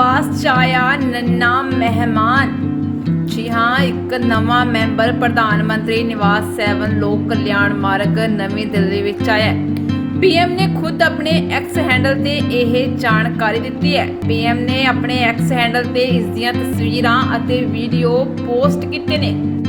ਮੋਦੀ ਚ ਆਇਆ ਨੰਨਾ ਮਹਿਮਾਨ। ਜੀ ਹਾਂ, ਇੱਕ ਨਵਾਂ ਮੈਂਬਰ ਪ੍ਰਧਾਨ ਮੰਤਰੀ ਨਿਵਾਸ 7 ਲੋਕ ਕਲਿਆਣ ਮਾਰਗ ਨਵੀਂ ਦਿੱਲੀ ਵਿੱਚ ਆਇਆ ਪੀਐਮ ਨੇ ਖੁਦ ਆਪਣੇ ਐਕਸ ਹੈਂਡਲ ਤੇ ਇਹ ਜਾਣਕਾਰੀ ਦਿੱਤੀ ਹੈ। ਪੀਐਮ ਨੇ ਆਪਣੇ ਐਕਸ ਹੈਂਡਲ ਤੇ ਇਸ ਦੀਆਂ ਤਸਵੀਰਾਂ ਅਤੇ ਵੀਡੀਓ ਪੋਸਟ ਕੀਤੇ ਨੇ।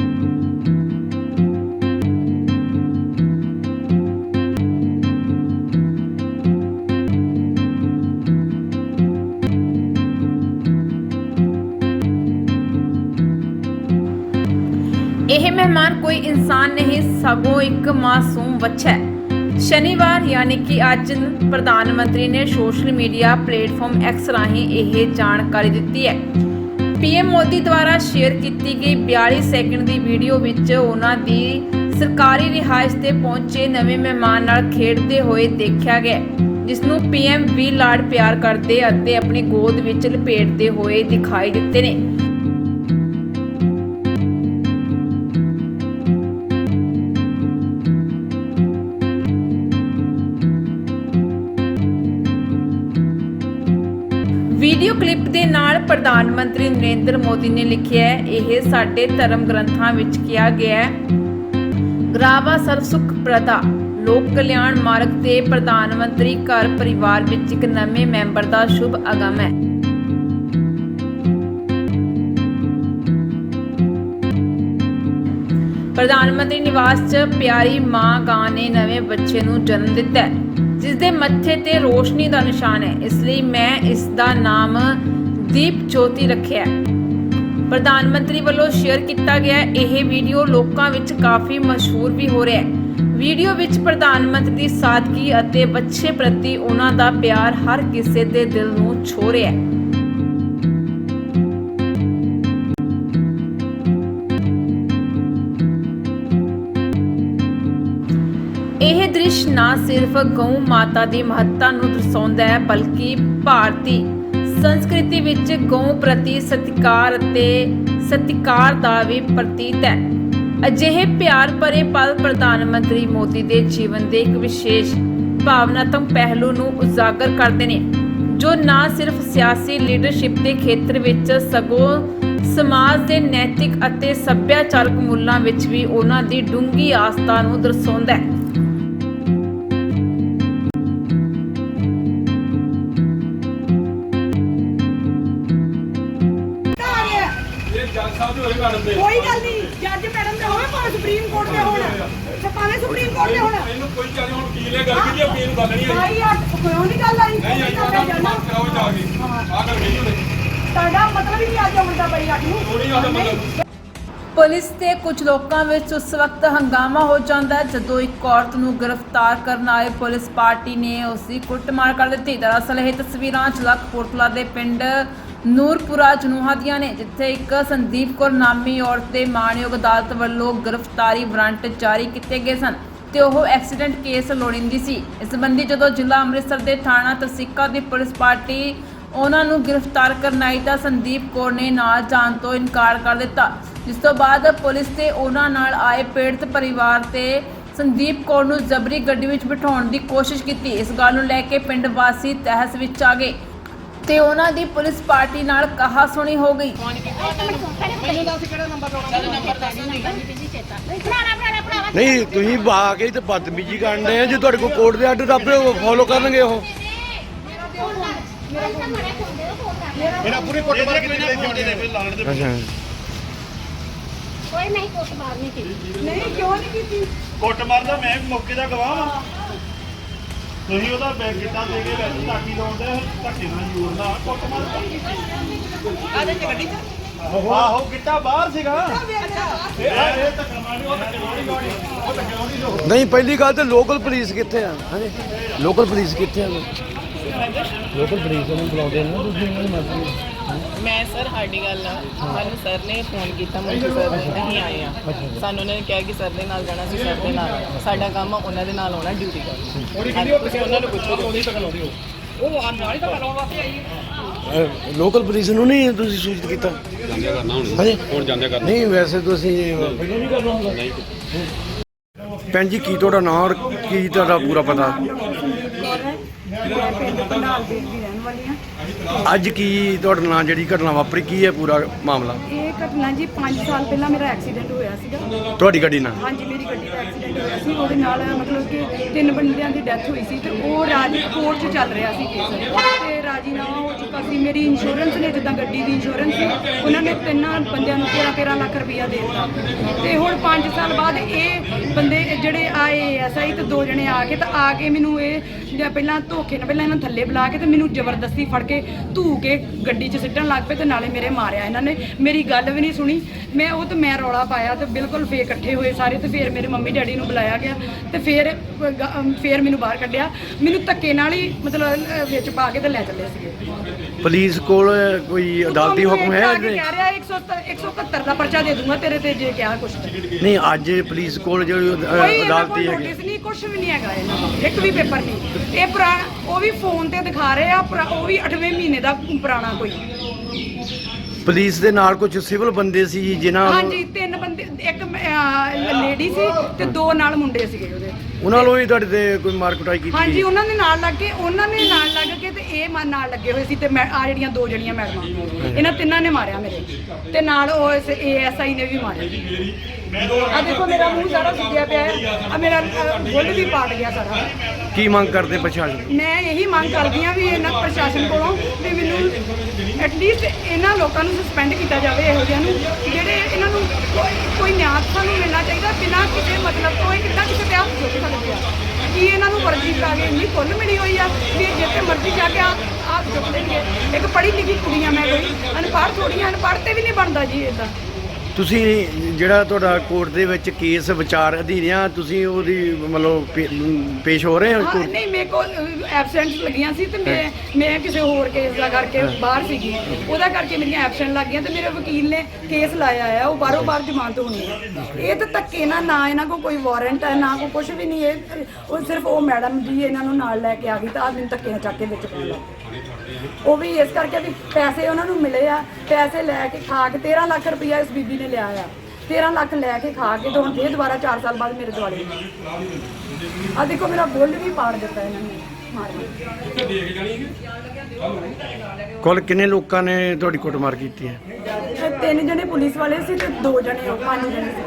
ਇਹ ਮਹਿਮਾਨ ਕੋਈ ਇਨਸਾਨ ਨਹੀਂ, ਸਗੋਂ ਇੱਕ ਮਾਸੂਮ ਬੱਚਾ ਹੈ। ਸ਼ਨੀਵਾਰ ਯਾਨੀ ਕਿ ਅੱਜ ਪ੍ਰਧਾਨ ਮੰਤਰੀ ਨੇ ਸੋਸ਼ਲ ਮੀਡੀਆ ਪਲੇਟਫਾਰਮ ਐਕਸ ਰਾਹੀਂ ਇਹ ਜਾਣਕਾਰੀ ਦਿੱਤੀ ਹੈ। ਪੀਐਮ ਮੋਦੀ ਦੁਆਰਾ ਸ਼ੇਅਰ ਕੀਤੀ ਗਈ 42 ਸੈਕਿੰਡ ਦੀ ਵੀਡੀਓ ਵਿੱਚ ਉਹਨਾਂ ਦੀ ਸਰਕਾਰੀ ਰਿਹਾਇਸ਼ ਤੇ ਪਹੁੰਚੇ ਨਵੇਂ ਮਹਿਮਾਨ ਨਾਲ ਖੇਡਦੇ ਹੋਏ ਦੇਖਿਆ ਗਿਆ ਜਿਸ ਨੂੰ ਪੀਐਮ ਵੀ ਲਾਡ ਪਿਆਰ ਕਰਦੇ ਅਤੇ ਆਪਣੀ ਗੋਦ ਵਿੱਚ ਲਪੇਟਦੇ ਹੋਏ ਦਿਖਾਈ ਦਿੱਤੇ ਨੇ। ਵੀਡੀਓ ਕਲਿੱਪ ਦੇ ਨਾਲ ਪ੍ਰਧਾਨ ਮੰਤਰੀ ਨਰਿੰਦਰ ਮੋਦੀ ਨੇ ਲਿਖਿਆ ਹੈ, ਇਹ ਸਾਡੇ ਧਰਮ ਗ੍ਰੰਥਾਂ ਵਿੱਚ ਕਿਹਾ ਗਿਆ ਹੈ। ਗ੍ਰਾਵਾ ਸਰਬ ਸੁਖ ਪ੍ਰਦਾ, ਲੋਕ ਕਲਿਆਣ ਮਾਰਗ ਤੇ ਪ੍ਰਧਾਨ ਮੰਤਰੀ ਘਰ ਪਰਿਵਾਰ ਵਿੱਚ ਇੱਕ ਨਵੇਂ ਮੈਂਬਰ ਦਾ ਸ਼ੁਭ ਆਗਮ ਹੈ। ਪ੍ਰਧਾਨ ਮੰਤਰੀ ਨਿਵਾਸ 'ਚ ਪਿਆਰੀ ਮਾਂ ਗਾਂ ਨੇ ਨਵੇਂ ਬੱਚੇ ਨੂੰ ਜਨਮ ਦਿੱਤਾ ਹੈ। ਜਿਸ ਦੇ ਮੱਥੇ ਤੇ ਰੋਸ਼ਨੀ ਦਾ ਨਿਸ਼ਾਨ ਹੈ। ਇਸ ਲਈ ਮੈਂ ਇਸ ਦਾ ਨਾਮ ਦੀਪ ਜੋਤੀ ਰੱਖਿਆ ਪ੍ਰਧਾਨ ਮੰਤਰੀ ਵੱਲੋਂ ਸ਼ੇਅਰ ਕੀਤਾ ਗਿਆ ਇਹ ਵੀਡੀਓ ਲੋਕਾਂ ਵਿੱਚ ਕਾਫੀ ਮਸ਼ਹੂਰ ਵੀ ਹੋ ਰਿਹਾ ਹੈ। ਵੀਡੀਓ ਵਿੱਚ ਪ੍ਰਧਾਨ ਮੰਤਰੀ ਦੀ ਸਾਦਗੀ ਅਤੇ ਬੱਚੇ ਪ੍ਰਤੀ ਉਹਨਾਂ ਦਾ ਪਿਆਰ ਹਰ ਕਿਸੇ ਦੇ ਦਿਲ ਨੂੰ ਛੋਹ ਰਿਹਾ ਹੈ। ਨਾ ਸਿਰਫ ਗਊ ਮਾਤਾ ਦੀ ਮਹੱਤਤਾ ਨੂੰ ਦਰਸਾਉਂਦਾ ਹੈ, ਬਲਕਿ ਭਾਰਤੀ ਸੰਸਕ੍ਰਿਤੀ ਵਿੱਚ ਗਊ ਪ੍ਰਤੀ ਸਤਿਕਾਰ ਅਤੇ ਸਤਿਕਾਰ ਦਾ ਵੀ ਪ੍ਰਤੀਕ ਹੈ। ਅਜਿਹੇ ਪਿਆਰ ਭਰੇ ਪਲ ਪ੍ਰਧਾਨ ਮੰਤਰੀ ਮੋਦੀ ਦੇ ਜੀਵਨ ਦੇ ਇੱਕ ਵਿਸ਼ੇਸ਼ ਭਾਵਨਾਤਮਕ ਪਹਿਲੂ ਨੂੰ ਉਜਾਗਰ ਕਰਦੇ ਨੇ, ਜੋ ਨਾ ਸਿਰਫ ਸਿਆਸੀ ਲੀਡਰਸ਼ਿਪ ਦੇ ਖੇਤਰ ਵਿੱਚ, ਸਗੋਂ ਸਮਾਜ ਦੇ ਨੈਤਿਕ ਅਤੇ ਸੱਭਿਆਚਾਰਕ ਮੁੱਲਾਂ ਵਿੱਚ ਵੀ ਉਹਨਾਂ ਦੀ ਡੂੰਘੀ ਆਸਥਾ ਨੂੰ ਦਰਸਾਉਂਦਾ ਹੈ। ਜੱਜ ਸਾਹਿਬ ਦੇ ਹੋਏ ਮੈਡਮ ਦੇ। ਕੋਈ ਗੱਲ ਨਹੀਂ ਜੱਜ ਮੈਡਮ ਦੇ ਹੋਵੇ ਭਾਵੇਂ ਸੁਪਰੀਮ ਕੋਰਟ ਦੇ ਹੋਣ। ਤੇ ਭਾਵੇਂ ਸੁਪਰੀਮ ਕੋਰਟ ਦੇ ਹੋਣ। ਇਹਨੂੰ ਕੋਈ ਚਾਹੇ ਹੁਣ ਕੀ ਲੈ ਗੱਲ ਕੀਤੀ ਇਹਨੂੰ ਗੱਲ ਨਹੀਂ ਆਈ ਆ ਕੋਈ ਨਹੀਂ ਗੱਲ ਆਈ? ਨਹੀਂ ਆਈ ਨੂੰ। ਮਾਫ ਕਰਾਓ ਜਾ ਕੇ। ਆ ਗੱਲ ਨਹੀਂ ਹੋਣੀ ਤੁਹਾਡਾ ਮਤਲਬ ਹੀ ਨਹੀਂ ਅੱਜ ਆਉਣ ਦਾ ਬਈ ਅੱਜ ਨੂੰ। ਥੋੜੀ ਗੱਲ ਮਤਲਬ। ਪੁਲਿਸ ਤੇ ਕੁਝ ਲੋਕਾਂ ਵਿੱਚ ਉਸ ਵਕਤ ਹੰਗਾਮਾ ਹੋ ਜਾਂਦਾ ਹੈ ਜਦੋਂ ਇੱਕ ਔਰਤ ਨੂੰ ਗ੍ਰਿਫਤਾਰ ਕਰਨ ਆਏ ਪੁਲਿਸ ਪਾਰਟੀ ਨੇ ਉਸ ਦੀ ਕੁੱਟਮਾਰ ਕਰ ਦਿੱਤੀ। ਦਰਅਸਲ ਇਹ ਤਸਵੀਰਾਂ ਜ਼ਿਲ੍ਹਾ ਕਪੂਰਥਲਾ ਦੇ ਪਿੰਡ ਨੂਰਪੁਰਾ ਜਨੂਹਾ ਦੀਆਂ ਨੇ, ਜਿੱਥੇ ਇੱਕ ਸੰਦੀਪ ਕੌਰ ਨਾਮੀ ਔਰਤ ਦੇ ਮਾਣਯੋਗ ਅਦਾਲਤ ਵੱਲੋਂ ਗ੍ਰਿਫਤਾਰੀ ਵਾਰੰਟ ਜਾਰੀ ਕੀਤੇ ਗਏ ਸਨ ਤੇ ਉਹ ਐਕਸੀਡੈਂਟ ਕੇਸ ਲੋੜੀਂਦੀ ਸੀ। ਇਸ ਸੰਬੰਧੀ ਜਦੋਂ ਜ਼ਿਲ੍ਹਾ ਅੰਮ੍ਰਿਤਸਰ ਦੇ ਥਾਣਾ ਤਸੀਕਾ ਦੀ ਪੁਲਿਸ ਪਾਰਟੀ ਉਹਨਾਂ ਨੂੰ ਗ੍ਰਿਫਤਾਰ ਕਰਨ ਆਈ ਤਾਂ ਸੰਦੀਪ ਕੌਰ ਨੇ ਨਾਲ ਜਾਣ ਤੋਂ ਇਨਕਾਰ ਕਰ ਦਿੱਤਾ, ਜਿਸ ਤੋਂ ਬਾਅਦ ਪੁਲਿਸ ਤੇ ਉਹਨਾਂ ਨਾਲ ਆਏ ਪੀੜਤ ਪਰਿਵਾਰ ਤੇ ਸੰਦੀਪ ਕੌਰ ਨੂੰ ਜ਼ਬਰੀ ਗੱਡੀ ਵਿੱਚ ਬਿਠਾਉਣ ਦੀ ਕੋਸ਼ਿਸ਼ ਕੀਤੀ। ਇਸ ਗੱਲ ਨੂੰ ਲੈ ਕੇ ਪਿੰਡ ਵਾਸੀ ਤਹਿਸ ਵਿੱਚ ਆ ਗਏ। ਤੇ ਉਹਨਾਂ ਦੀ ਪੁਲਿਸ ਪਾਰਟੀ ਨਾਲ ਕਹਾ ਸੁਣੀ ਹੋ ਗਈ। ਨਹੀਂ ਤੁਸੀਂ ਬਾ ਕੇ ਤੇ ਬਦਤਮੀਜੀ ਕਰਨ ਦੇ ਜੇ ਤੁਹਾਡੇ ਕੋਲ ਕੋਰਟ ਦੇ ਆਰਡਰ ਆਪੇ ਫੋਲੋ ਕਰਨਗੇ ਉਹ। ਮੇਰਾ ਪੂਰੀ ਕੀਤੀ ਤੇ ਛੋਟੀ ਦੇ ਫਿਰ ਲਾਣ ਦੇ ਅੱਛਾ। ਕੋਈ ਨਹੀਂ ਕੁੱਟ ਮਾਰਨੀ ਕੀਤੀ। ਨਹੀਂ ਕਿਉਂ ਨਹੀਂ ਕੀਤੀ? ਕੁੱਟਮਾਰ ਦਾ ਮੈਂ ਮੌਕੇ ਦਾ ਗਵਾਹ ਹਾਂ ਤੁਸੀਂ ਉਹਦਾ ਬੈਗ ਕਿੱਦਾਂ ਦੇ ਕੇ ਵਿੱਚ ਤਾਕੀ ਲਾਉਂਦੇ ਧੱਕੇ ਨਾਲ ਜੋਰ ਨਾਲ ਕੁੱਟਮਾਰ ਆਦੇ ਚ ਗੱਡੀ ਆਹੋ। ਗਿੱਟਾ ਬਾਹਰ ਸੀਗਾ। ਇਹ ਇਹ ਧੱਕਾ ਮਾਰੀ ਉਹ ਧੱਕੇ ਮਾਰੀ ਗਾੜੀ ਉਹ ਧੱਕੇ ਮਾਰੀ ਜੋ ਨਹੀਂ ਪਹਿਲੀ ਗੱਲ ਤੇ ਲੋਕਲ ਪੁਲਿਸ ਕਿੱਥੇ ਆ? ਹਾਂਜੀ? ਲੋਕਲ ਪੁਲਿਸ ਕਿੱਥੇ ਆ? ਲੋਕਲ ਪੁਲਿਸ ਨੂੰ ਬੁਲਾਉਂਦੇ ਨੇ ਤੁਸੀਂ ਇਹਨਾਂ ਨੂੰ ਮਦਦ ਮੈਂ ਸਰ ਸਾਡੀ ਗੱਲ ਆ। ਸਾਨੂੰ ਸਰ ਨੇ ਫੋਨ ਕੀਤਾ ਮੁੰਡੇ ਸਰ ਨੇ ਅਸੀਂ ਆਏ ਆ। ਸਾਨੂੰ ਉਹਨਾਂ ਨੇ ਕਿਹਾ ਕਿ ਸਰ ਦੇ ਨਾਲ ਜਾਣਾ ਸੀ ਸਰ ਦੇ ਨਾਲ। ਸਾਡਾ ਕੰਮ ਆ ਉਹਨਾਂ ਦੇ ਨਾਲ ਆਉਣਾ ਡਿਊਟੀ ਕਰਨੀ ਤੁਸੀਂ ਉਹਨਾਂ ਨੂੰ ਪੁੱਛੋ ਲੋਕਲ ਪੁਲਿਸ ਨੂੰ ਨਹੀਂ ਤੁਸੀਂ ਸੂਚਿਤ ਕੀਤਾ? ਜਾਂਦੇ ਕਰਨਾ ਹੁਣ। ਹਾਂਜੀ। ਹੁਣ ਜਾਂਦੇ ਕਰਨਾ। ਨਹੀਂ ਵੈਸੇ ਤੁਸੀਂ ਪਹਿਲਾਂ ਨਹੀਂ ਕਰਨਾ ਹੁੰਦਾ। ਨਹੀਂ। ਭੈਣ ਜੀ ਕੀ ਤੁਹਾਡਾ ਨਾਮ ਔਰ ਕੀ ਤੁਹਾਡਾ ਪੂਰਾ ਪਤਾ? ਮੈਂ ਪਿੰਡ ਪੰਡਾਲ ਦੇ ਦੀ ਰਹਿਣ ਵਾਲੀ ਹਾਂ ਅੱਜ ਕੀ ਤੁਹਾਡੇ ਨਾਲ ਜਿਹੜੀ ਘਟਨਾ ਵਾਪਰੀ ਕੀ ਹੈ ਪੂਰਾ ਮਾਮਲਾ? ਇਹ ਘਟਨਾ ਜੀ 5 ਸਾਲ ਪਹਿਲਾਂ ਮੇਰਾ ਐਕਸੀਡੈਂਟ ਹੋਇਆ ਸੀਗਾ। ਤੁਹਾਡੀ ਗੱਡੀ ਨਾਲ? ਹਾਂਜੀ ਮੇਰੀ ਗੱਡੀ ਦਾ ਐਕਸੀਡੈਂਟ ਹੋਇਆ ਸੀ। ਉਹਦੇ ਨਾਲ ਮਤਲਬ ਕਿ ਤਿੰਨ ਬੰਦਿਆਂ ਦੀ ਡੈਥ ਹੋਈ ਸੀ ਤੇ ਉਹ ਰਾਜ ਕੋਰਟ 'ਚ ਚੱਲ ਰਿਹਾ ਸੀ ਕੇਸ। ਤੇ ਰਾਜੀਨਾਮਾ ਹੋ ਚੁੱਕਾ ਸੀ। ਮੇਰੀ ਇੰਸ਼ੋਰੈਂਸ ਨੇ ਜਿੱਦਾਂ ਗੱਡੀ ਦੀ ਇੰਸ਼ੋਰੈਂਸ ਸੀ, ਉਹਨਾਂ ਨੇ ਤਿੰਨਾਂ ਬੰਦਿਆਂ ਨੂੰ 13 13 ਲੱਖ ਰੁਪਇਆ ਦੇ ਦਿੱਤਾ। ਤੇ ਹੁਣ 5 ਸਾਲ ਬਾਅਦ ਇਹ ਬੰਦੇ ਜਿਹੜੇ ਆਏ ਐਸਆਈ ਤੇ ਦੋ ਜਣੇ ਆ ਕੇ ਤਾਂ ਆ ਕੇ ਮੈਨੂੰ ਇਹ ਪਹਿਲਾਂ ਧੋਖੇ ਨਾਲ ਪਹਿਲਾਂ ਇਹਨਾਂ ਥੱਲੇ ਬੁਲਾ ਕੇ ਤੇ ਮੈਨੂੰ ਜ਼ਬਰਦਸਤੀ ਫੜ ਕੇ ਧੂ ਕੇ ਗੱਡੀ 'ਚ ਸਿੱਟਣ ਲੱਗ ਪਏ ਤੇ ਨਾਲੇ ਮੇਰੇ ਮਾਰਿਆ ਇਹਨਾਂ ਨੇ। ਮੇਰੀ ਗੱਲ ਵੀ ਨਹੀਂ ਸੁਣੀ। ਮੈਂ ਉਹ ਤੇ ਮੈਂ ਰੌਲਾ ਪਾਇਆ ਤੇ ਬਿਲਕੁਲ ਫੇਰ ਇਕੱਠੇ ਹੋਏ ਸਾਰੇ ਤੇ ਫੇਰ ਮੇਰੇ ਮੰਮੀ ਡੈਡੀ ਨੂੰ ਬੁਲਾਇਆ ਗਿਆ ਤੇ ਫੇਰ ਗ- ਫੇਰ ਮੈਨੂੰ ਬਾਹਰ ਕੱਢਿਆ। ਮੈਨੂੰ ਧੱਕੇ ਨਾਲ ਹੀ ਮਤਲਬ ਵਿੱਚ ਪਾ ਕੇ ਤੇ ਲੈ ਚੱਲੇ ਪੁਲਿਸ ਕੋਲ ਕੋਈ ਅਦਾਲਤੀ ਹੁਕਮ ਹੈ ਅੱਜ? ਕਹਿ ਰਿਹਾ 171 ਦਾ ਪਰਚਾ ਦੇ ਦੂੰਗਾ ਤੇਰੇ ਤੇ ਜੇ ਕਿਹਾ ਕੁਛ ਨਹੀਂ ਅੱਜ ਪੁਲਿਸ ਕੋਲ ਜਿਹੜੀ ਅ, ਅਦਾਲਤੀ ਹੈਗੀ। ਨੋਟਿਸ ਨਹੀਂ ਕੁਝ ਵੀ ਨਹੀਂ ਹੈਗਾ ਇਹਨਾਂ ਕੋਲ ਇੱਕ ਵੀ ਪੇਪਰ ਨਹੀਂ। ਇਹ ਪੁਰਾਣਾ ਉਹ ਵੀ ਫੋਨ ਤੇ ਦਿਖਾ ਰਹੇ ਆ ਪੁਰਾ- ਉਹ ਵੀ 8ਵੇਂ ਮਹੀਨੇ ਦਾ ਪੁਰਾਣਾ ਕੋਈ। ਪੁਲਿਸ ਦੇ ਨਾਲ ਕੁਝ ਸਿਵਲ ਬੰਦੇ ਸੀ ਜਿਨ੍ਹਾਂ ਹਾਂਜੀ ਤਿੰਨ ਬੰਦੇ ਇੱਕ ਲੇਡੀ ਸੀ ਤੇ ਦੋ ਨਾਲ ਮੁੰਡੇ ਸੀਗੇ ਉਹਦੇ। ਉਹਨਾਂ ਨੂੰ ਵੀ ਤੁਹਾਡੇ ਤੇ ਕੋਈ ਮਾਰ ਕੁਟਾਈ ਕੀਤੀ ਹਾਂਜੀ? ਉਹਨਾਂ ਦੇ ਨਾਲ ਲੱਗ ਕੇ ਉਹਨਾਂ ਨੇ ਨਾਲ ਲੱਗ ਕੇ ਇਹ ਮਨ ਨਾਲ ਲੱਗੇ ਹੋਏ ਸੀ ਤੇ ਮੈਂ ਆ ਜਿਹੜੀਆਂ ਦੋ ਜਣੀਆਂ ਮੈਡਮਾਂ ਇਹਨਾਂ ਤਿੰਨਾਂ ਨੇ ਮਾਰਿਆ ਮੇਰੇ। ਤੇ ਨਾਲ ਉਹ ਏਐਸਆਈ ਨੇ ਵੀ ਮਾਰਿਆ। ਆ ਦੇਖੋ ਮੇਰਾ ਮੂੰਹ ਸਾਰਾ ਸੁੱਜਿਆ ਪਿਆ ਹੈ। ਆ ਮੇਰਾ ਬੁੱਲ ਵੀ ਪਾਟ ਗਿਆ ਸਾਰਾ। ਕੀ ਮੰਗ ਕਰਦੇ ਪ੍ਰਸ਼ਾਸਨ? ਮੈਂ ਇਹੀ ਮੰਗ ਕਰਦੀ ਹਾਂ ਵੀ ਇਹਨਾਂ ਪ੍ਰਸ਼ਾਸਨ ਕੋਲੋਂ ਵੀ ਮੈਨੂੰ ਐਟਲੀਸਟ ਇਹਨਾਂ ਲੋਕਾਂ ਨੂੰ ਸਸਪੈਂਡ ਕੀਤਾ ਜਾਵੇ ਇਹੋ ਜਿਹਿਆਂ ਨੂੰ ਜਿਹੜੇ ਇਹਨਾਂ ਨੂੰ ਕੋਈ ਕੋਈ ਨਿਆਂ ਸਾਨੂੰ ਮਿਲਣਾ ਚਾਹੀਦਾ ਬਿਨਾਂ ਕਿਸੇ ਮਤਲਬ ਤੋਂ ਇਹ ਕਿੱਦਾਂ ਕਿਸੇ ਤੇ ਹੱਥ ਚੁੱਕ ਸਕਦੇ ਆ। ਕੀ ਇਹਨਾਂ ਨੂੰ ਵਰਜੀ ਕਰਾ ਕੇ ਇੰਨੀ ਖੁੱਲ ਮਿਲੀ ਹੋਈ ਆ ਵੀ ਇਹ ਜਿੱਥੇ ਮਰਜ਼ੀ ਜਾ ਕੇ ਹੱਥ ਹੱਥ ਚੁੱਕ ਦੇਣਗੇ ਇੱਕ ਪੜ੍ਹੀ ਲਿਖੀ ਕੁੜੀਆਂ ਮੈਂ ਕੋਈ। ਅਨਪੜ੍ਹ ਥੋੜੀਆਂ ਅਨਪੜ੍ਹ ਤੇ ਵੀ ਨਹੀਂ ਬਣਦਾ ਜੀ ਇਦਾਂ ਤੁਸੀਂ ਜਿਹੜਾ ਤੁਹਾਡਾ ਕੋਰਟ ਦੇ ਵਿੱਚ ਕੇਸ ਵਿਚਾਰ ਅਧੀਨ ਆ ਤੁਸੀਂ ਉਹਦੀ ਮਤਲਬ ਪੇ- ਪੇਸ਼ ਹੋ ਰਹੇ ਹੋ ਹਾਂ ਕੋਰਟ? ਨਹੀਂ ਮੇਰੇ ਕੋਲ ਐਬਸੈਂਟ ਲੱਗੀਆਂ ਸੀ ਤੇ ਮੈਂ ਮੈਂ ਕਿਸੇ ਹੋਰ ਕੇਸ ਦਾ ਕਰਕੇ ਬਾਹਰ ਸੀਗੀ। ਉਹਦਾ ਕਰਕੇ ਮੇਰੀਆਂ ਐਬਸੈਂਟ ਲੱਗ ਗਈਆਂ ਤੇ ਮੇਰੇ ਵਕੀਲ ਨੇ ਕੇਸ ਲਾਇਆ ਆ ਉਹ ਬਾਹਰੋਂ ਬਾਹਰ ਜ਼ਮਾਨਤ ਹੋਣੀ ਹੈ ਇਹ ਤਾਂ ਧੱਕੇ ਨਾਲ ਨਾ ਇਹਨਾਂ ਕੋਲ ਕੋਈ ਵਾਰੰਟ ਹੈ ਨਾ ਕੋਈ ਕੁਝ ਵੀ ਨਹੀਂ ਇਹ ਉਹ ਸਿਰਫ ਉਹ ਮੈਡਮ ਜੀ ਇਹਨਾਂ ਨੂੰ ਨਾਲ ਲੈ ਕੇ ਆ ਗਈ ਤਾਂ ਆਹ ਮੈਨੂੰ ਧੱਕੇ ਨਾਲ ਚੱਕ ਕੇ ਵਿੱਚ ਪਾ ਲਿਆ। ਉਹ ਵੀ ਇਸ ਕਰਕੇ ਵੀ ਪੈਸੇ ਉਹਨਾਂ ਨੂੰ ਮਿਲੇ ਆ ਪੈਸੇ ਲੈ ਕੇ ਖਾ ਕੇ 13 ਲੱਖ ਰੁਪਇਆ ਇਸ ਬੀਬੀ ਨੇ ਲਿਆ ਆ। 13 ਲੱਖ ਲੈ ਕੇ ਖਾ ਕੇ ਤੇ ਹੁਣ ਫੇਰ ਦੁਬਾਰਾ 4 ਸਾਲ ਬਾਅਦ ਮੇਰੇ ਦੁਆਲੇ ਆ। ਦੇਖੋ ਮੇਰਾ ਬੁੱਲ ਵੀ ਪਾੜ ਦਿੱਤਾ ਇਹਨਾਂ ਨੇ। ਮਾਰ ਕੇ। ਕੁੱਲ ਕਿੰਨੇ ਲੋਕਾਂ ਨੇ ਤੁਹਾਡੀ ਕੁੱਟਮਾਰ ਕੀਤੀ ਹੈ? ਤੇ ਤਿੰਨ ਜਣੇ ਪੁਲਿਸ ਵਾਲੇ ਸੀ ਤੇ ਦੋ ਜਣੇ ਉਹ ਪੰਜ ਜਣੇ ਸੀ।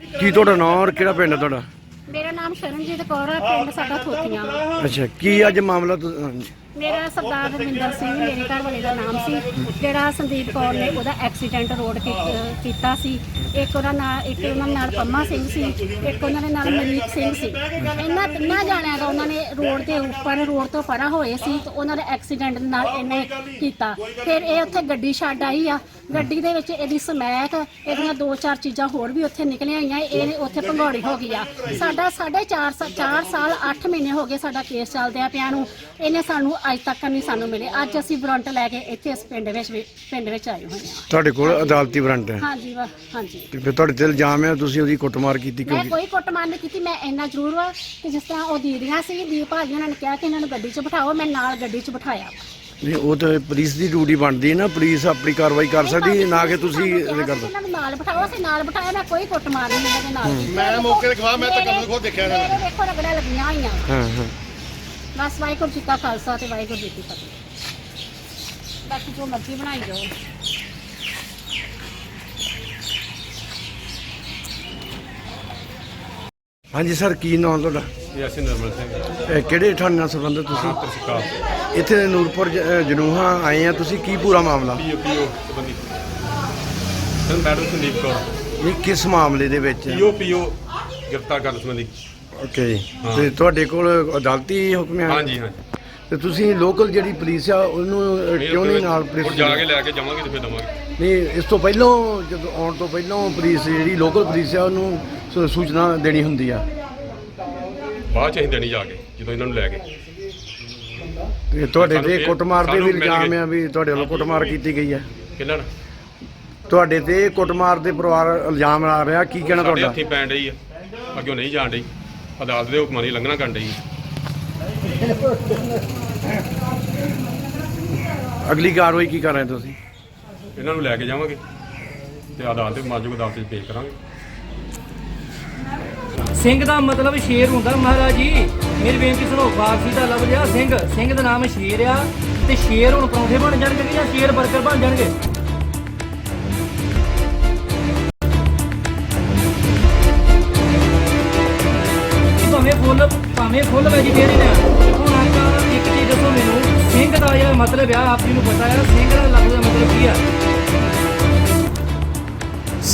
ਕੀ ਤੁਹਾਡਾ ਨਾਮ ਔਰ ਕਿਹੜਾ ਪਿੰਡ ਹੈ ਤੁਹਾਡਾ? ਮੇਰਾ ਨਾਮ ਸ਼ਰਨਜੀਤ ਕੌਰ ਹੈ ਪਿੰਡ ਸਾਡਾ ਥੋਥੀਆਂ। ਵਾ ਅੱਛਾ ਕੀ ਅੱਜ ਮਾਮਲਾ। ਮੇਰਾ ਸਰਦਾਰ ਰਵਿੰਦਰ ਸਿੰਘ, ਮੇਰੇ ਘਰ ਵਾਲੇ ਦਾ ਨਾਮ ਸੀ। ਜਿਹੜਾ ਸੰਦੀਪ ਕੌਰ ਨੇ ਉਹਦਾ ਐਕਸੀਡੈਂਟ ਰੋਡ ਕੀ- ਅਹ ਕੀਤਾ ਸੀ। ਇੱਕ ਉਹਨਾਂ ਨਾਲ ਇੱਕ ਉਹਨਾਂ ਨਾਲ ਪੰਮਾ ਸਿੰਘ ਸੀ, ਇੱਕ ਉਹਨਾਂ ਦੇ ਨਾਲ ਮਨੀਕ ਸਿੰਘ ਸੀ। ਇਹਨਾਂ ਤਿੰਨਾਂ ਜਾਣਿਆਂ ਦਾ ਉਹਨਾਂ ਨੇ ਰੋਡ ਦੇ ਉੱਪਰ ਰੋਡ ਤੋਂ ਪਰਾਂ ਹੋਏ ਸੀ ਤੇ ਉਹਨਾਂ ਦੇ ਐਕਸੀਡੈਂਟ ਨਾਲ ਇਹਨੇ ਕੀਤਾ। ਫਿਰ ਇਹ ਉੱਥੇ ਗੱਡੀ ਛੱਡ ਆਈ ਆ। ਗੱਡੀ ਦੇ ਵਿੱਚ ਇਹਦੀ ਸਮੈਕ ਇਹਦੀਆਂ ਦੋ ਚਾਰ ਚੀਜ਼ਾਂ ਹੋਰ ਵੀ ਉੱਥੇ ਨਿਕਲੀਆਂ ਆਈਆਂ ਇਹ ਉੱਥੇ ਭੰਗੌੜੀ ਹੋ ਗਈ ਆ। ਸਾਡਾ 4.5 4 ਸਾਲ 8 ਮਹੀਨੇ ਹੋ ਗਏ ਸਾਡਾ ਕੇਸ ਚੱਲਦਿਆਂ ਪਿਆ ਨੂੰ। ਇਹਨੇ ਸਾਨੂੰ ਅੱਜ ਤੱਕ ਨਹੀਂ ਸਾਨੂੰ ਮਿਲੇ। ਅੱਜ ਅਸੀਂ ਵਾਰੰਟ ਲੈ ਕੇ ਇੱਥੇ ਇਸ ਪਿੰਡ ਵਿੱਚ ਵੀ- ਪਿੰਡ ਵਿੱਚ ਆਏ ਹੋਏ ਹਾਂ। ਤੁਹਾਡੇ ਕੋਲ ਅਦਾਲਤੀ ਵਾਰੰਟ ਹੈ? ਹਾਂਜੀ ਵਾ ਹਾਂਜੀ। ਤੇ ਫਿਰ ਤੁਹਾਡੇ ਤੇ ਇਲਜ਼ਾਮ ਹੈ ਤੁਸੀਂ ਉਹਦੀ ਕੁੱਟਮਾਰ ਕੀਤੀ ਮੈਂ ਕਿਉਂਕਿ ਕੋਈ ਕੁੱਟਮਾਰ ਨਹੀਂ ਕੀਤੀ ਮੈਂ ਇੰਨਾ ਜ਼ਰੂਰ ਵਾ ਕਿ ਜਿਸ ਤਰ੍ਹਾਂ ਉਹ ਦੀਦੀਆਂ ਸੀ ਦੀਪ ਭਾਜੀ ਉਹਨਾਂ ਨੇ ਕਿਹਾ ਕਿ ਇਹਨਾਂ ਨੂੰ ਗੱਡੀ 'ਚ ਬਿਠਾਓ ਮੈਂ ਨਾਲ ਗੱਡੀ 'ਚ ਬਿਠਾਇਆ। ਨਹੀਂ ਉਹ ਤਾਂ ਪੁਲਿਸ ਦੀ ਡਿਊਟੀ ਬਣਦੀ ਹੈ ਨਾ ਪੁਲਿਸ ਆਪਣੀ ਕਾਰਵਾਈ ਕਰ ਸਕਦੀ ਹੈ, ਨਾ ਕਿ ਤੁਸੀਂ ਇਹ ਕਰ ਸੀ ਇਹਨਾਂ ਨੂੰ ਨਾਲ ਬਿਠਾਓ ਅਸੀਂ ਨਾਲ ਬਿਠਾਇਆ ਮੈਂ ਕੋਈ ਕੁੱਟਮਾਰ ਨਹੀਂ ਇਹਨਾਂ ਦੇ ਨਾਲ। ਮੈਂ ਮੌਕੇ ਤੇ ਖਵਾ ਮੈਂ ਤਾਂ ਕਦੋਂ ਖੁਦ ਦੇਖਿਆ ਇਹਨਾਂ ਮੇਰੇ ਵੇਖੋ ਰਗੜਾਂ ਲੱਗੀਆਂ ਹੋਈਆਂ। ਹਾਂ ਹਾਂ। ਬਸ ਵਾਹਿਗੁਰੂ ਜੀ ਕਾ ਖਾਲਸਾ ਤੇ ਵਾਹਿਗੁਰੂ ਜੀ ਕੀ ਫਤਿਹ। ਬਾਕੀ ਜੋ ਮਰਜ਼ੀ ਬਣਾਈ ਜਾਓ। ਹਾਂਜੀ ਸਰ ਕੀ ਨਾਮ ਤੁਹਾਡਾ? ਇਹ ਅਸੀਂ ਨਰਮਲ ਸਿੰਘ। ਇਹ ਕਿਹੜੇ ਥਾਣੇ ਨਾਲ ਸੰਬੰਧਿਤ ਤੁਸੀਂ? ਸਰਕਾਰ ਇੱਥੇ ਨੂਰਪੁਰ ਜਨੂਹਾ ਆਏ ਆ ਤੁਸੀਂ ਕੀ ਪੂਰਾ ਮਾਮਲਾ? ਪੀਓ ਪੀਓ ਸੰਬੰਧੀ। Sir madam Sandeep Kaur. ਨਹੀਂ ਕਿਸ ਮਾਮਲੇ ਦੇ ਵਿੱਚ? ਪੀਓ ਪੀਓ ਗ੍ਰਿਫਤਾਰ ਕਰਨ ਸੰਬੰਧੀ। ਓਕੇ ਜੀ। ਤੇ ਤੁਹਾਡੇ ਕੋਲ ਅਦਾਲਤੀ ਹੁਕਮ ਹੈ? ਹਾਂਜੀ ਹਾਂਜੀ। ਤੇ ਤੁਸੀਂ ਲੋਕਲ ਜਿਹੜੀ ਪੁਲਿਸ ਆ ਉਹਨੂੰ ਅ, ਕਿਉਂ ਨਹੀਂ ਨਾਲ ਪੁਲਿਸ ਹੁਣ ਜਾ ਕੇ ਲੈ ਕੇ ਜਾਵਾਂਗੇ ਤੇ ਫਿਰ ਦਵਾਂਗੇ। ਨਹੀਂ ਇਸ ਤੋਂ ਪਹਿਲਾਂ ਜਦੋਂ ਆਉਣ ਤੋਂ ਪਹਿਲਾਂ ਪੁਲਿਸ ਜਿਹੜੀ ਲੋਕਲ ਪੁਲਿਸ ਆ ਉਹਨੂੰ ਸੂ- ਸੂਚਨਾ ਦੇਣੀ ਹੁੰਦੀ ਆ। ਬਾਅਦ ਚ ਅਸੀਂ ਦੇਣੀ ਜਾ ਕੇ ਜਦੋਂ ਇਹਨਾਂ ਨੂੰ ਲੈ ਗਏ ਤੇ ਤੁਹਾਡੇ ਤੇ ਕੁੱਟਮਾਰ ਦੇ ਵੀ ਇਲਜ਼ਾਮ। ਆ ਵੀ ਤੁਹਾਡੇ ਵੱਲੋਂ ਕੁੱਟਮਾਰ ਕੀਤੀ ਗਈ ਹੈ। ਕਿੰਨਾਂ ਤੁਹਾਡੇ ਤੇ ਕੁੱਟਮਾਰ ਦੇ ਪਰਿਵਾਰ ਇਲਜ਼ਾਮ ਲਾ ਰਿਹਾ। ਕੀ ਕਹਿਣਾ ਸਾਡੇ ਤੁਹਾਡਾ? ਹੱਥੀਂ ਪੈਣ ਡਈ ਆ। ਅੱਗੇ ਨਹੀਂ ਜਾਣ ਡਈ। ਅਦਾਲਤ ਦੇ ਹੁਕਮਾਂ ਦੀ ਲੰਘਣਾ ਕਰਨ ਡਈ ਅਗਲੀ ਕਾਰਵਾਈ ਕੀ ਕਰ ਰਹੇ ਤੁਸੀਂ? ਇਹਨਾਂ ਨੂੰ ਲੈ ਕੇ ਜਾਵਾਂਗੇ ਤੇ ਅਦਾਲਤ ਦੇ ਮਾਜੂਗ ਅਦਾਲਤ 'ਚ ਪੇਸ਼ ਕਰਾਂਗੇ। ਸਿੰਘ ਦਾ ਮਤਲਬ ਸ਼ੇਰ ਹੁੰਦਾ ਮਹਾਰਾਜ ਜੀ। ਮੇਰੀ ਬੇਨਤੀ ਸੁਣੋ, ਫਾਰਸੀ ਦਾ ਲਫ਼ਜ਼ ਆ, ਸਿੰਘ। ਸਿੰਘ ਦਾ ਨਾਮ ਸ਼ੇਰ ਆ, ਤੇ ਸ਼ੇਰ ਹੁਣ ਪਰੌਂਠੇ ਬਣ ਜਾਣਗੇ ਜਾਂ ਸ਼ੇਰ 버ਗਰ ਬਣ ਜਾਣਗੇ? ਭਾਵੇਂ ਫੁੱਲ ਭਾਵੇਂ ਫੁੱਲ ਵੈਜੀਟੇਰੀਅਨ ਆ ਹੁਣ ਆਪਾਂ ਇੱਕ ਚੀਜ਼ ਦੱਸੋ ਮੈਨੂੰ, ਸਿੰਘ ਦਾ ਜਿਹੜਾ ਮਤਲਬ ਆ, ਆਪ ਜੀ ਨੂੰ ਪਤਾ ਆ, ਸਿੰਘ ਦਾ ਲਫ਼ਜ਼ ਦਾ ਮਤਲਬ ਕੀ ਆ?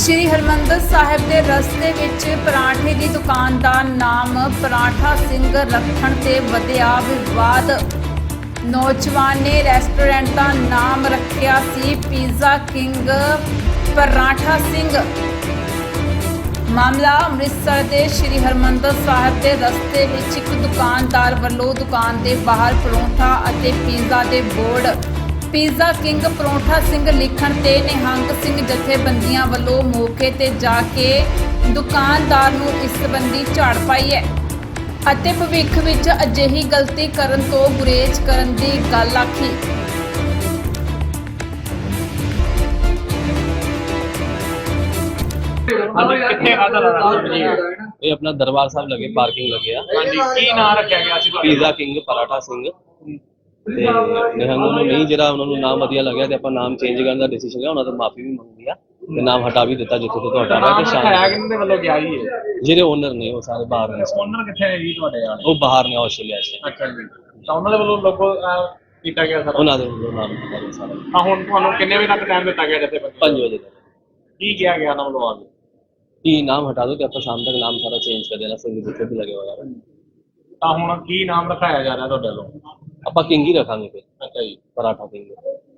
ਸ਼੍ਰੀ ਹਰਮੰਦਰ ਸਾਹਿਬ ਦੇ ਰਸਤੇ ਵਿੱਚ ਪਰਾਂਠੇ ਦੀ ਦੁਕਾਨ ਦਾ ਨਾਮ ਪਰਾਂਠਾ ਸਿੰਘ ਰੱਖਣ ਤੇ ਵਧਿਆ ਵਿਵਾਦ। ਨੌਜਵਾਨ ਨੇ ਰੈਸਟੋਰੈਂਟ ਦਾ ਨਾਮ ਰੱਖਿਆ ਸੀ ਪੀਜ਼ਾ ਕਿੰਗ ਪਰਾਂਠਾ ਸਿੰਘ। ਮਾਮਲਾ ਅੰਮ੍ਰਿਤਸਰ ਦੇ ਸ਼੍ਰੀ ਹਰਮੰਦਰ ਸਾਹਿਬ ਦੇ ਰਸਤੇ ਵਿੱਚ ਇੱਕ ਦੁਕਾਨਦਾਰ ਵੱਲੋਂ ਦੁਕਾਨ ਦੇ ਬਾਹਰ ਪਰੌਂਠਾ ਅਤੇ ਪੀਜ਼ਾ ਦੇ board pizza king paratha Singh ਲਿਖਣ ਤੇ ਨਿਹੰਗ ਸਿੰਘ ਜਥੇਬੰਦੀਆਂ ਵੱਲੋਂ ਮੌਕੇ ਤੇ ਜਾ ਕੇ ਦੁਕਾਨਦਾਰ ਨੂੰ ਇਸ ਸੰਬੰਧੀ ਝਾੜ ਪਾਈ ਹੈ ਅਤੇ ਭਵਿੱਖ ਵਿੱਚ ਅਜਿਹੀ ਗਲਤੀ ਕਰਨ ਤੋਂ ਗੁਰੇਜ਼ ਕਰਨ ਦੀ ਗੱਲ ਆਖੀ। ਇਹ ਆਪਣਾ ਦਰਬਾਰ ਸਾਹਿਬ ਲੱਗੇ ਪਾਰਕਿੰਗ ਲੱਗਿਆ ਹਾਂਜੀ ਕੀ ਨਾਂ ਰੱਖਿਆ ਗਿਆ ਸੀ ਤੁਹਾਡੇ? Pizza king paratha Singh. ਤੇ ਨਿਹੰਗ ਨੂੰ ਨਹੀਂ ਜਿਹੜਾ ਉਹਨਾਂ ਨੂੰ ਨਾਮ ਵਧੀਆ ਲੱਗਿਆ ਤੇ ਆਪਾਂ ਨਾਮ ਚੇਂਜ ਕਰਨ ਦਾ ਡਿਸੀਜਨ ਲਿਆ ਉਹਨਾਂ ਤੋਂ ਮਾਫੀ ਵੀ ਮੰਗੀ ਆ। ਤੇ ਨਾਮ ਹਟਾ ਵੀ ਦਿੱਤਾ ਜਿੱਥੇ ਤੋਂ ਤੁਹਾਡਾ ਰਹਿ ਕੇ ਹੈ ਸ਼ਾਮ ਕਿੰਨੇ ਵੱਲੋਂ ਗਿਆ ਜੀ ਇਹ? ਜਿਹੜੇ ਓਨਰ ਨੇ ਉਹ ਸਾਰੇ ਬਾਹਰ ਨੇ। ਓਨਰ ਕਿੱਥੇ ਹੈ ਜੀ ਤੁਹਾਡੇ ਯਾਰ ਉਹ ਬਾਹਰ ਨੇ ਆਸਟ੍ਰੇਲੀਆ 'ਚ। ਅੱਛਾ ਜੀ। ਤਾਂ ਉਹਨਾਂ ਦੇ ਵੱਲੋਂ ਲੋਗੋ ਕੀਤਾ ਗਿਆ ਸਰ? ਉਹਨਾਂ ਦੇ ਵੱਲੋਂ ਨਾਮ ਦਿੱਤਾ ਸਾਰਾ। ਤਾਂ ਹੁਣ ਤੁਹਾਨੂੰ ਕਿੰਨੇ ਵਜੇ ਤੱਕ ਟਾਈਮ ਦਿੱਤਾ ਗਿਆ ਜੱਥੇ 5 ਵਜੇ ਤੱਕ। ਕੀ ਕਿਹਾ ਗਿਆ ਉਹਨਾਂ ਵੱਲੋਂ ਆ ਕੇ ਕੀ ਨਾਮ ਹਟਾ ਦੋ ਤੇ ਆਪਾਂ ਸ਼ਾਮ ਤੱਕ ਨਾਮ ਸਾਰਾ ਚੇਂਜ ਕਰ ਦੇਣਾ ਸਿੰਘ ਜਿੱਥੇ ਵੀ ਲੱਗੇ ਹੋਇਆ। ਤਾਂ ਹੁਣ ਕੀ ਨਾਮ ਰਖਾਇਆ ਜਾ ਰਿਹਾ ਤੁਹਾਡੇ ਵੱਲੋਂ? ਆਪਾਂ ਕਿੰਗ ਹੀ ਰੱਖਾਂਗੇ ਫਿਰ। ਅੱਛਾ ਜੀ ਪਰਾਠਾ ਕਿੰਗ।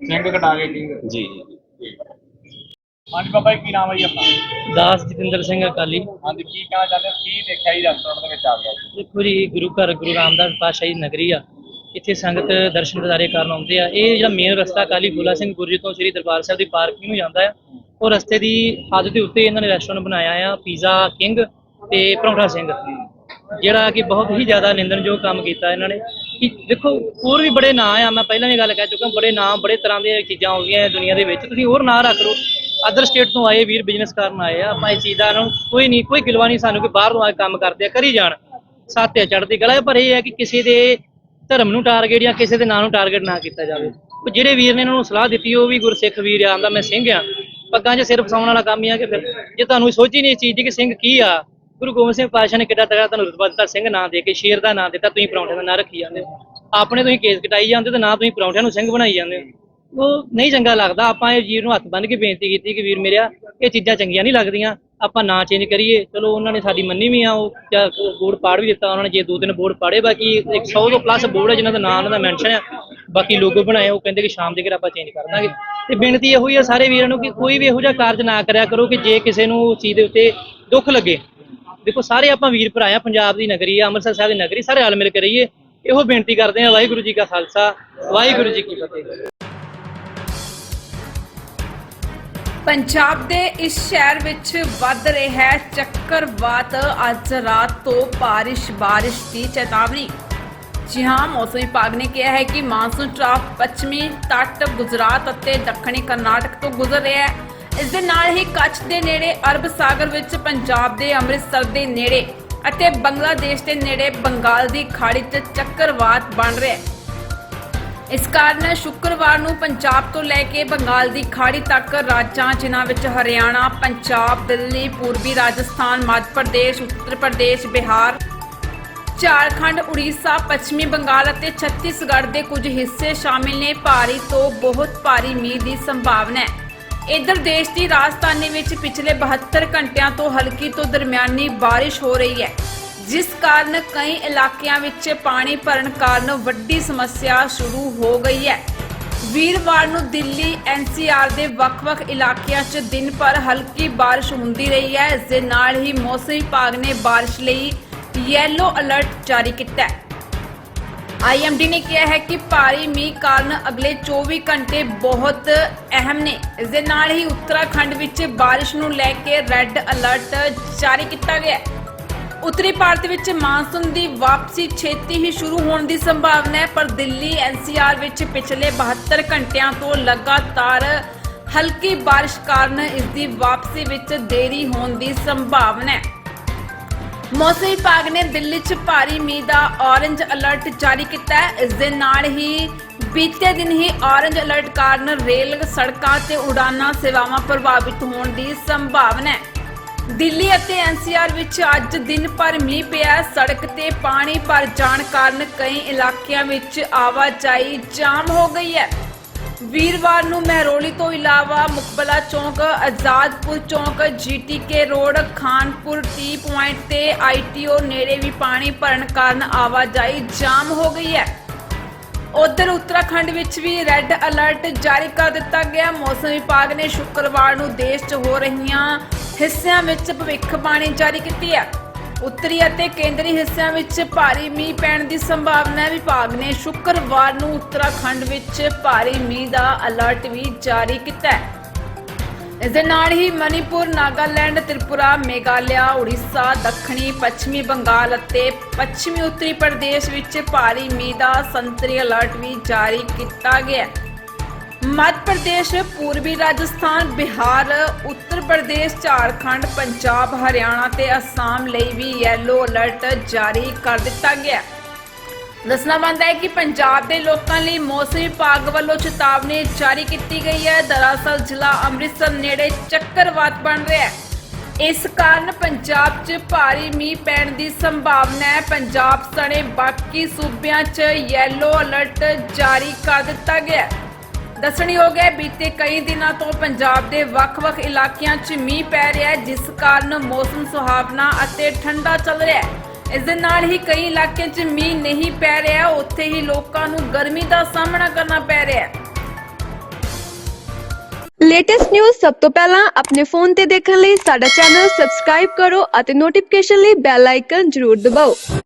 ਸਿੰਘ ਕਟਾ ਕੇ ਕਿੰਗ। ਜੀ ਜੀ ਜੀ। ਹਾਂਜੀ ਬਾਬਾ ਜੀ ਕੀ ਨਾਮ ਹੈ ਜੀ ਆਪਣਾ? ਦਾਸ ਜਤਿੰਦਰ ਸਿੰਘ ਅਕਾਲੀ। ਹਾਂਜੀ ਕੀ ਕਹਿਣਾ ਚਾਹੁੰਦੇ ਹੋ? ਕੀ ਦੇਖਿਆ ਜੀ ਰੈਸਟੋਰੈਂਟ ਦੇ ਵਿੱਚ ਆ ਗਿਆ ਜੀ ਦੇਖੋ ਜੀ ਗੁਰੂ ਘਰ ਗੁਰੂ ਰਾਮਦਾਸ ਪਾਤਸ਼ਾਹੀ ਨਗਰੀ ਆ। ਇੱਥੇ ਸੰਗਤ ਦਰਸ਼ਨ ਦਿਦਾਰੇ ਕਰਨ ਆਉਂਦੇ ਆ। ਇਹ ਜਿਹੜਾ ਮੇਨ ਰਸਤਾ ਕਾਲੀ ਫੂਲਾ ਸਿੰਘ ਗੁਰਜੀ ਤੋਂ ਸ੍ਰੀ ਦਰਬਾਰ ਸਾਹਿਬ ਦੀ ਪਾਰਕਿੰਗ ਨੂੰ ਜਾਂਦਾ ਆ। ਉਹ ਰਸਤੇ ਦੀ ਹੱਦ ਦੇ ਉੱਤੇ ਇਹਨਾਂ ਨੇ ਰੈਸਟੋਰੈਂਟ ਬਣਾਇਆ ਆ। ਪੀਜ਼ਾ ਕਿੰਗ ਤੇ ਪਰੌਂਠਾ ਸਿੰਘ। ਜਿਹੜਾ ਕਿ ਬਹੁਤ ਹੀ ਜ਼ਿਆਦਾ ਨਿੰਦਣਯੋਗ ਕੰਮ ਕੀਤਾ ਇਹਨਾਂ ਨੇ। ਕਿ ਦੇਖੋ, ਹੋਰ ਵੀ ਬੜੇ ਨਾਂ ਆ, ਮੈਂ ਪਹਿਲਾਂ ਵੀ ਗੱਲ ਕਹਿ ਚੁੱਕਾ, ਬੜੇ ਨਾਂ, ਬੜੇ ਤਰ੍ਹਾਂ ਦੀਆਂ ਚੀਜ਼ਾਂ ਆਉਂਦੀਆਂ ਦੁਨੀਆ ਦੇ ਵਿੱਚ। ਤੁਸੀਂ ਹੋਰ ਨਾਂ ਰੱਖ ਲਓ। ਅਦਰ ਸਟੇਟ ਤੋਂ ਆਏ, ਵੀਰ ਬਿਜ਼ਨਸ ਕਰਨ ਆਏ ਆ, ਆਪਾਂ ਇਸ ਚੀਜ਼ ਦਾ ਇਹਨਾਂ ਨੂੰ ਕੋਈ ਨਹੀਂ, ਕੋਈ ਗਿਲਵਾ ਨਹੀਂ ਸਾਨੂੰ ਕਿ ਬਾਹਰ ਤੋਂ ਆ ਕੇ ਕੰਮ ਕਰਦੇ ਆ, ਕਰੀ ਜਾਣ। ਸਾਥ ਸਾਤੇ ਚੜ੍ਹਦੀ ਗਲਾ ਪਰ ਇਹ ਹੈ ਕਿ ਕਿਸੇ ਦੇ ਧਰਮ ਨੂੰ ਟਾਰਗੇਟ ਜਾਂ ਕਿਸੇ ਦੇ ਨਾਂ ਨੂੰ ਟਾਰਗੇਟ ਨਾ ਕੀਤਾ ਜਾਵੇ। ਉਹ ਜਿਹੜੇ ਵੀਰ ਨੇ ਇਹਨਾਂ ਨੂੰ ਸਲਾਹ ਦਿੱਤੀ, ਉਹ ਵੀ ਗੁਰਸਿੱਖ ਵੀਰ ਆ ਆਂਦਾ ਮੈਂ ਸਿੰਘ ਆ। ਪੱਗਾਂ 'ਚ ਸਿਰ ਫਸਾਉਣ ਵਾਲਾ ਕੰਮ ਹੀ ਆ ਕਿ ਫਿਰ ਜੇ ਤੁਹਾਨੂੰ ਸੋਚੀ ਹੀ ਨਹੀਂ ਇਸ ਚੀਜ਼ ਦੀ ਕਿ ਸਿੰਘ ਕੀ ਆ ਗੁਰੂ ਗੋਬਿੰਦ ਸਿੰਘ ਪਾਤਸ਼ਾਹ ਨੇ ਕਿੱਡਾ ਤਗੜਾ ਤੁਹਾਨੂੰ ਰੁਤਬਾ ਦਿੱਤਾ, ਸਿੰਘ ਨਾਂ ਦੇ ਕੇ, ਸ਼ੇਰ ਦਾ ਨਾਂ ਦਿੱਤਾ, ਤੁਸੀਂ ਪਰੌਂਠੇ ਦਾ ਨਾਂ ਰੱਖੀ ਜਾਂਦੇ ਹੋ। ਆਪਣੇ ਤੁਸੀਂ ਕੇਸ ਕਟਾਈ ਜਾਂਦੇ ਤੇ ਨਾ ਤੁਸੀਂ ਪਰੌਂਠਿਆਂ ਨੂੰ ਸਿੰਘ ਬਣਾਈ ਜਾਂਦੇ ਹੋ। ਉਹ ਨਹੀਂ ਚੰਗਾ ਲੱਗਦਾ, ਆਪਾਂ ਇਹ ਵੀਰ ਨੂੰ ਹੱਥ ਬੰਨ੍ਹ ਕੇ ਬੇਨਤੀ ਕੀਤੀ ਕਿ ਵੀਰ ਮੇਰਿਆ, ਇਹ ਚੀਜ਼ਾਂ ਚੰਗੀਆਂ ਨਹੀਂ ਲੱਗਦੀਆਂ, ਆਪਾਂ ਨਾਂ ਚੇਂਜ ਕਰੀਏ। ਚਲੋ ਉਹਨਾਂ ਨੇ ਸਾਡੀ ਮੰਨੀ ਵੀ ਆ, ਉਹ ਜਾਂ ਬੋਰਡ ਪਾੜ ਵੀ ਦਿੱਤਾ, ਉਹਨਾਂ ਨੇ ਜੇ ਦੋ ਤਿੰਨ ਬੋਰਡ ਪਾੜੇ, ਬਾਕੀ 100 ਤੋਂ ਪਲੱਸ ਬੋਰਡ ਹੈ ਜਿਨ੍ਹਾਂ ਦਾ ਨਾਂ ਉਹਨਾਂ ਦਾ ਮੈਂਸ਼ਨ ਆ, ਬਾਕੀ ਲੋਗੋ ਬਣਾਏ, ਉਹ ਕਹਿੰਦੇ ਕਿ ਸ਼ਾਮ ਦੇ ਘਰ ਆਪਾਂ ਚੇਂਜ ਕਰ ਦਾਂਗੇ। ਤੇ ਬੇਨਤੀ ਇਹੋ ਹੀ ਆ ਸਾਰੇ ਵੀਰਾਂ ਨੂੰ ਕਿ ਕੋਈ ਵੀ ਇਹੋ ਜਿਹਾ ਕਾਰਜ ਨਾ ਕਰਿਆ ਕਰੋ ਕਿ ਜੇ ਕਿਸੇ ਨੂੰ ਉਸ ਚੀਜ਼ ਦੇ ਉੱਤੇ ਦੁੱਖ ਲੱਗੇ ਦੇਖੋ, ਸਾਰੇ ਆਪਾਂ ਵੀਰ ਭਰਾ ਆ, ਪੰਜਾਬ ਦੀ ਨਗਰੀ ਆ, ਅੰਮ੍ਰਿਤਸਰ ਸਾਹਿਬ ਦੀ ਨਗਰੀ, ਸਾਰੇ ਰਲ ਮਿਲ ਕੇ ਰਹੀਏ। ਇਹੋ ਬੇਨਤੀ ਕਰਦੇ ਆ, ਵਾਹਿਗੁਰੂ ਜੀ ਕਾ ਖਾਲਸਾ, ਵਾਹਿਗੁਰੂ ਜੀ ਕੀ ਫਤਿਹ। ਪੰਜਾਬ ਦੇ ਇਸ ਸ਼ਹਿਰ ਵਿੱਚ ਵੱਧ ਰਿਹਾ ਹੈ ਚੱਕਰਵਾਤ। ਅੱਜ ਰਾਤ ਤੋਂ ਬਾਰਿਸ਼ ਬਾਰਿਸ਼ ਦੀ ਚੇਤਾਵਨੀ। ਜੀ ਹਾਂ, ਮੌਸਮ ਵਿਭਾਗ ਨੇ ਕਿਹਾ ਹੈ ਕਿ ਮਾਨਸੂਨ ਟਰਾਫ ਪੱਛਮੀ ਤੱਟ, ਗੁਜਰਾਤ ਅਤੇ ਦੱਖਣੀ ਕਰਨਾਟਕ ਤੋਂ ਗੁਜ਼ਰ ਰਿਹਾ ਹੈ। ਇਸ ਦੇ ਨਾਲ ਹੀ ਕੱਛ ਦੇ ਨੇੜੇ ਅਰਬ ਸਾਗਰ ਵਿੱਚ ਪੰਜਾਬ ਦੇ ਅੰਮ੍ਰਿਤਸਰ ਦੇ ਨੇੜੇ ਅਤੇ ਬੰਗਲਾਦੇਸ਼ ਦੇ ਨੇੜੇ ਬੰਗਾਲ ਦੀ ਖਾੜੀ 'ਚ ਚੱਕਰਵਾਤ ਬਣ ਰਿਹਾ ਹੈ ਇਸ ਕਾਰਨ ਸ਼ੁੱਕਰਵਾਰ ਨੂੰ ਪੰਜਾਬ ਤੋਂ ਲੈ ਕੇ ਬੰਗਾਲ ਦੀ ਖਾੜੀ ਤੱਕ ਰਾਜਾਂ ਜਿਨ੍ਹਾਂ ਵਿੱਚ ਹਰਿਆਣਾ, ਪੰਜਾਬ, ਦਿੱਲੀ, ਪੂਰਬੀ ਰਾਜਸਥਾਨ, ਮੱਧ ਪ੍ਰਦੇਸ਼, ਉੱਤਰ ਪ੍ਰਦੇਸ਼, ਬਿਹਾਰ, ਝਾਰਖੰਡ, ਉੜੀਸਾ, ਪੱਛਮੀ ਬੰਗਾਲ ਅਤੇ ਛੱਤੀਸਗੜ੍ਹ ਦੇ ਕੁਝ ਹਿੱਸੇ ਸ਼ਾਮਿਲ ਨੇ ਭਾਰੀ ਤੋਂ ਬਹੁਤ ਭਾਰੀ ਮੀਂਹ ਦੀ ਸੰਭਾਵਨਾ ਹੈ। ਇੱਧਰ ਦੇਸ਼ ਦੀ ਰਾਜਧਾਨੀ ਵਿੱਚ ਪਿਛਲੇ 72 ਘੰਟਿਆਂ ਤੋਂ ਹਲਕੀ ਤੋਂ ਦਰਮਿਆਨੀ ਬਾਰਿਸ਼ ਹੋ ਰਹੀ ਹੈ, ਜਿਸ ਕਾਰਨ ਕਈ ਇਲਾਕਿਆਂ ਵਿੱਚ ਪਾਣੀ ਭਰਨ ਕਾਰਨ ਵੱਡੀ ਸਮੱਸਿਆ ਸ਼ੁਰੂ ਹੋ ਗਈ ਹੈ। ਵੀਰਵਾਰ ਨੂੰ ਦਿੱਲੀ ਐਨਸੀਆਰ ਦੇ ਵੱਖ-ਵੱਖ ਇਲਾਕਿਆਂ 'ਚ ਦਿਨ ਭਰ ਹਲਕੀ ਬਾਰਿਸ਼ ਹੁੰਦੀ ਰਹੀ ਹੈ। ਇਸ ਦੇ ਨਾਲ ਹੀ ਮੌਸਮ ਵਿਭਾਗ ਨੇ ਬਾਰਿਸ਼ ਲਈ ਯੈਲੋ ਅਲਰਟ ਜਾਰੀ ਕੀਤਾ ਹੈ। ਆਈਐਮਡੀ ਨੇ ਕਿਹਾ ਹੈ ਕਿ ਭਾਰੀ ਮੀਂਹ ਕਾਰਨ ਅਗਲੇ 24 ਘੰਟੇ ਬਹੁਤ ਅਹਿਮ ਨੇ। ਇਸ ਦੇ ਨਾਲ ਹੀ ਉੱਤਰਾਖੰਡ ਵਿੱਚ ਬਾਰਿਸ਼ ਨੂੰ ਲੈ ਕੇ ਰੈੱਡ ਅਲਰਟ ਜਾਰੀ ਕੀਤਾ ਗਿਆ ਹੈ। ਉੱਤਰੀ ਭਾਰਤ ਵਿੱਚ ਮਾਨਸੂਨ ਦੀ ਵਾਪਸੀ ਛੇਤੀ ਹੀ ਸ਼ੁਰੂ ਹੋਣ ਦੀ ਸੰਭਾਵਨਾ ਹੈ, ਪਰ ਦਿੱਲੀ ਐਨਸੀਆਰ ਵਿੱਚ ਪਿਛਲੇ 72 ਘੰਟਿਆਂ ਤੋਂ ਲਗਾਤਾਰ ਹਲਕੀ ਬਾਰਿਸ਼ ਕਾਰਨ ਇਸ ਦੀ ਵਾਪਸੀ ਵਿੱਚ ਦੇਰੀ ਹੋਣ ਦੀ ਸੰਭਾਵਨਾ ਹੈ। ਮੌਸਮ ਵਿਭਾਗ ਨੇ ਦਿੱਲੀ 'ਚ ਭਾਰੀ ਮੀਂਹ ਦਾ ਔਰੰਜ ਅਲਰਟ ਜਾਰੀ ਕੀਤਾ ਹੈ। ਇਸ ਦੇ ਨਾਲ ਹੀ ਬੀਤੇ ਦਿਨ ਹੀ ਔਰੰਜ ਅਲਰਟ ਕਾਰਨ ਰੇਲ ਸੜਕਾਂ ਤੇ ਉਡਾਨਾਂ ਸੇਵਾਵਾਂ ਪ੍ਰਭਾਵਿਤ ਹੋਣ ਦੀ ਸੰਭਾਵਨਾ ਹੈ। ਦਿੱਲੀ ਅਤੇ ਐਨਸੀਆਰ ਵਿੱਚ ਅੱਜ ਦਿਨ ਭਰ ਮੀਂਹ ਪਿਆ ਸੜਕ ਤੇ ਪਾਣੀ ਭਰ ਜਾਣ ਕਾਰਨ ਕਈ ਇਲਾਕਿਆਂ ਵਿੱਚ ਆਵਾਜਾਈ ਜਾਮ ਹੋ ਗਈ ਹੈ। ਵੀਰਵਾਰ ਨੂੰ ਮਹਿਰੋਲੀ ਤੋਂ ਇਲਾਵਾ ਮੁਕਬਲਾ ਚੌਂਕ, ਆਜ਼ਾਦਪੁਰ ਚੌਂਕ GTK road, Khanpur T point ਤੇ ਆਈਟੀਓ ਨੇੜੇ ਵੀ ਪਾਣੀ ਭਰਨ ਕਾਰਨ ਆਵਾਜਾਈ ਜਾਮ ਹੋ ਗਈ ਹੈ। ਉਧਰ ਉੱਤਰਾਖੰਡ ਵਿੱਚ ਵੀ ਰੈੱਡ ਅਲਰਟ ਜਾਰੀ ਕਰ ਦਿੱਤਾ ਗਿਆ। ਮੌਸਮ ਵਿਭਾਗ ਨੇ ਸ਼ੁੱਕਰਵਾਰ ਨੂੰ ਦੇਸ਼ 'ਚ ਹੋ ਰਹੀਆਂ ਹਿੱਸਿਆਂ ਵਿੱਚ ਭਵਿੱਖ ਭਵਿੱਖਬਾਣੀ ਜਾਰੀ ਕੀਤੀ ਹੈ। ਉੱਤਰੀ ਅਤੇ ਕੇਂਦਰੀ ਹਿੱਸਿਆਂ ਵਿੱਚ ਭਾਰੀ ਮੀਂਹ ਪੈਣ ਦੀ ਸੰਭਾਵਨਾ ਹੈ ਵਿਭਾਗ ਨੇ। ਸ਼ੁੱਕਰਵਾਰ ਨੂੰ ਉੱਤਰਾਖੰਡ ਵਿੱਚ ਭਾਰੀ ਮੀਂਹ ਦਾ ਅਲਰਟ ਵੀ ਜਾਰੀ ਕੀਤਾ ਹੈ। ਇਸ ਦੇ ਨਾਲ ਹੀ ਮਨੀਪੁਰ, ਨਾਗਾਲੈਂਡ, ਤ੍ਰਿਪੁਰਾ, ਮੇਘਾਲਿਆ, ਉੜੀਸਾ, ਦੱਖਣੀ, ਪੱਛਮੀ ਬੰਗਾਲ ਅਤੇ ਪੱਛਮੀ ਉੱਤਰੀ ਪ੍ਰਦੇਸ਼ ਵਿੱਚ ਭਾਰੀ ਮੀਂਹ ਦਾ ਸੰਤਰੀ ਅਲਰਟ ਵੀ ਜਾਰੀ ਕੀਤਾ ਗਿਆ ਹੈ। ਮੱਧ ਪ੍ਰਦੇਸ਼, ਪੂਰਬੀ ਰਾਜਸਥਾਨ, ਬਿਹਾਰ, ਉੱਤਰ ਪ੍ਰਦੇਸ਼, ਝਾਰਖੰਡ, ਪੰਜਾਬ, ਹਰਿਆਣਾ ਤੇ ਅਸਾਮ ਲਈ ਵੀ ਯੈਲੋ ਅਲਰਟ ਜਾਰੀ ਕਰ ਦਿੱਤਾ ਗਿਆ। ਦੱਸਣਾ ਬਣਦਾ ਹੈ ਕਿ ਪੰਜਾਬ ਦੇ ਲੋਕਾਂ ਲਈ ਮੌਸਮ ਵਿਭਾਗ ਵੱਲੋਂ ਚੇਤਾਵਨੀ ਜਾਰੀ ਕੀਤੀ ਗਈ ਹੈ। ਦਰਅਸਲ ਜ਼ਿਲ੍ਹਾ ਅੰਮ੍ਰਿਤਸਰ ਨੇੜੇ ਚੱਕਰਵਾਤ ਬਣ ਰਿਹਾ ਹੈ। ਇਸ ਕਾਰਨ ਪੰਜਾਬ 'ਚ ਭਾਰੀ ਮੀਂਹ ਪੈਣ ਦੀ ਸੰਭਾਵਨਾ ਹੈ। ਪੰਜਾਬ ਸਣੇ ਬਾਕੀ ਸੂਬਿਆਂ 'ਚ ਯੈਲੋ ਅਲਰਟ ਜਾਰੀ ਕਰ ਦਿੱਤਾ ਗਿਆ ਹੈ। ਦੱਸਣਯੋਗ ਹੈ ਬੀਤੇ ਕਈ ਦਿਨਾਂ ਤੋਂ ਪੰਜਾਬ ਦੇ ਵੱਖ-ਵੱਖ ਇਲਾਕਿਆਂ 'ਚ ਮੀਂਹ ਪੈ ਰਿਹਾ ਹੈ, ਜਿਸ ਕਾਰਨ ਮੌਸਮ ਸੁਹਾਵਣਾ ਅਤੇ ਠੰਡਾ ਚੱਲ ਰਿਹਾ ਹੈ। ਇਸ ਦੇ ਨਾਲ ਹੀ ਕਈ ਇਲਾਕਿਆਂ 'ਚ ਮੀਂਹ ਨਹੀਂ ਪੈ ਰਿਹਾ ਉੱਥੇ ਹੀ ਲੋਕਾਂ ਨੂੰ ਗਰਮੀ ਦਾ ਸਾਹਮਣਾ ਕਰਨਾ ਪੈ ਰਿਹਾ ਹੈ। ਲੇਟੈਸਟ ਨਿਊਜ਼ ਸਭ ਤੋਂ ਪਹਿਲਾਂ ਆਪਣੇ ਫੋਨ ਤੇ ਦੇਖਣ ਲਈ ਸਾਡਾ ਚੈਨਲ ਸਬਸਕ੍ਰਾਈਬ ਕਰੋ ਅਤੇ ਨੋਟੀਫਿਕੇਸ਼ਨ ਲਈ ਬੈਲ ਆਈਕਨ ਜ਼ਰੂਰ ਦਬਾਓ।